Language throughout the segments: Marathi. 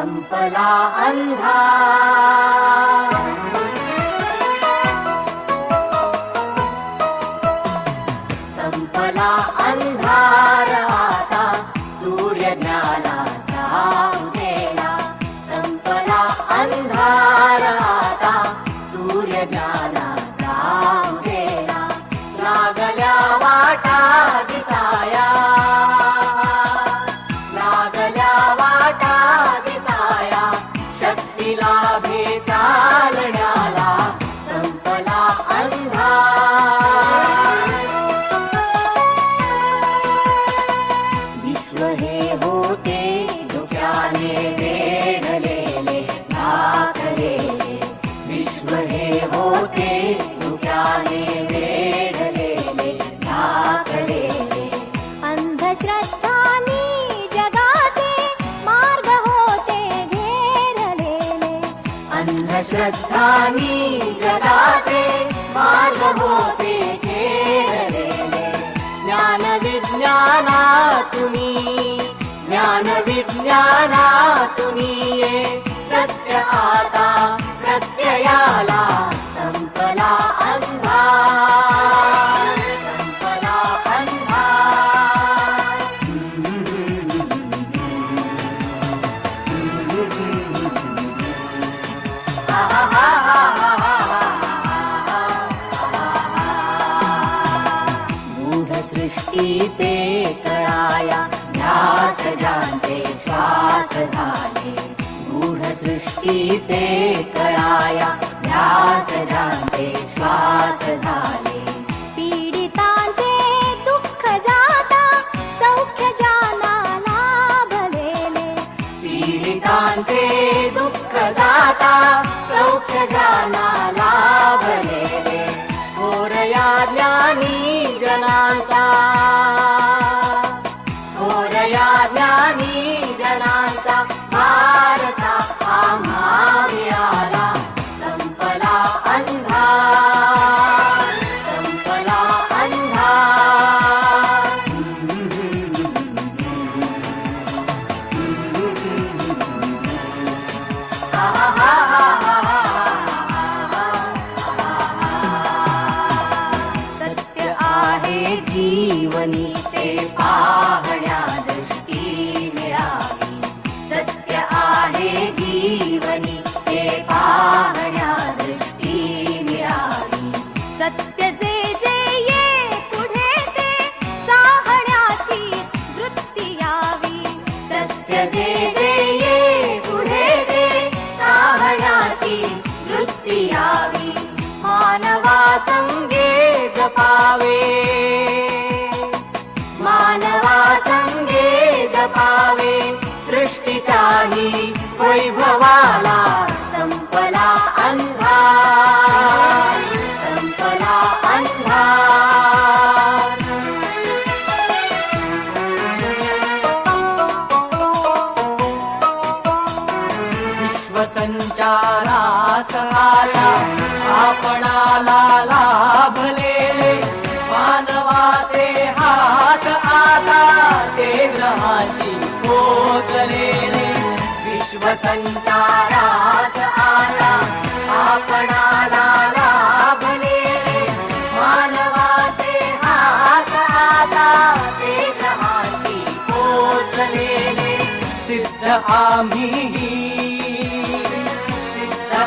सम्पदा अन्धा। सम्पदा अन्धाराता सूर्य सम्पदा अन्धाराता सूर्यज्ञाना होते धुक्याने वेढलेले झाकलेले विश्व हे होते धुक्याने वेढलेले झाकलेले अंधश्रद्धानी जगाचे मार्ग होते घेरलेले अंधश्रद्धानी जगाचे मार्ग होते घेरलेले ज्ञान विज्ञानातुनी ज्ञानविज्ञानातुनीये विज्ञानातुनीये सत्या प्रत्ययालापदा सम्पला अन्धा मूढसृष्टिते ज्यांचे श्वास झाले. गूढ सृष्टीचे कळाया ध्यास ज्यांचे श्वास झाले. पीडितांचे दुःख जाता सौख्य जाना लाभलेले पीडितांचे दुःख जाता सौख्य जाना लाभलेले विश्वसंचारास आला आपणाला लाभलेले मानवाचे हात आता ते ग्रहाची पोचलेले विश्वसंचारास आला आपणाला लाभलेले मानवाचे हात आता ते ग्रहाची पोचलेले सिद्ध आम्ही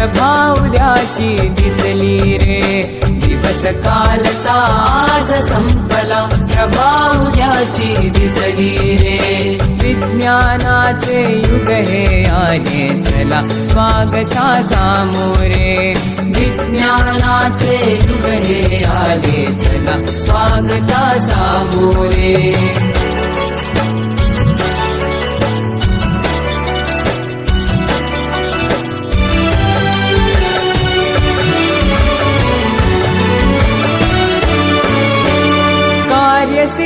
प्रभावल्याची दिसली रे. दिवस कालचा आज संपला प्रभावल्याची दिसली रे. विज्ञानाचे युग हे आले चला स्वागता सामोरे विज्ञानाचे युग हे आले चला स्वागता सामोरे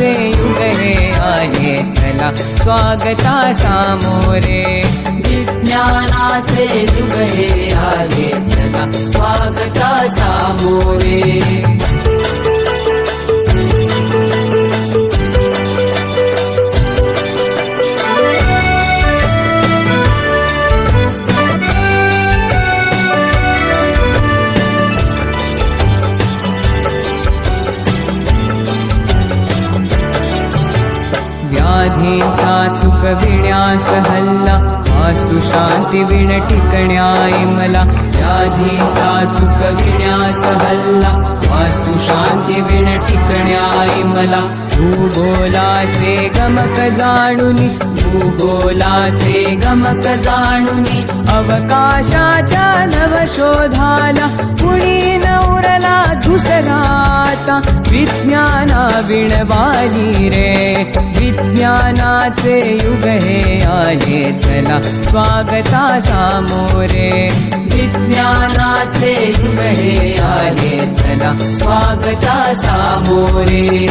रे युगे आले चला. स्वागता सामोरे. विज्ञानाचे युगे आले चला. स्वागता सामोरे. चुकविण्यास आज तू शांती विण टिकण्याय मला. चुप विण्यास हल्ला. वास्तु शांती विण टिकण्याय मला. भूगोलाचे गमक जाणुनी भूगोलाचे गमक जाणुनी अवकाशाच्या नवशोधाला कुणी नवरला दुसराता विज्ञाना विणवाली रे. विज्ञानाचे युग हे आले चला स्वागता सामोरे विज्ञानाचे युग हे आले चला स्वागता सामोरे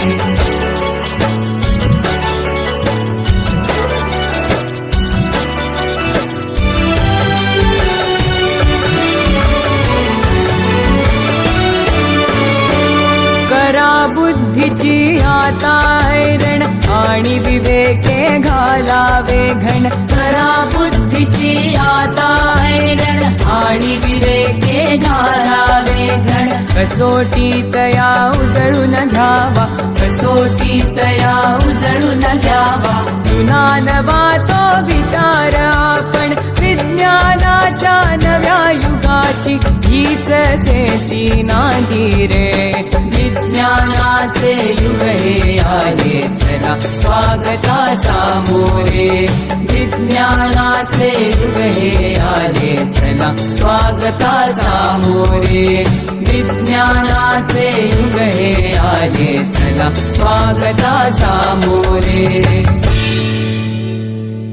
तुमची आता ऐरण आणि विवेके घालावे घण. करा बुद्धीची आता ऐरण आणि विवेके घालावे घण. कसोटी तया उजळून घ्यावा कसोटी तया उजळून घ्यावा. जुनानवा तो विचार आपण विज्ञानाच्या नव्या युगाची. हीच सेती नांदी रे. ज्ञानाचे युग हे आले चला. स्वागता सामोरे. विज्ञानाचे युग हे आले चला. स्वागता सामोरे. विज्ञानाचे युग हे आले चला. स्वागता सामोरे.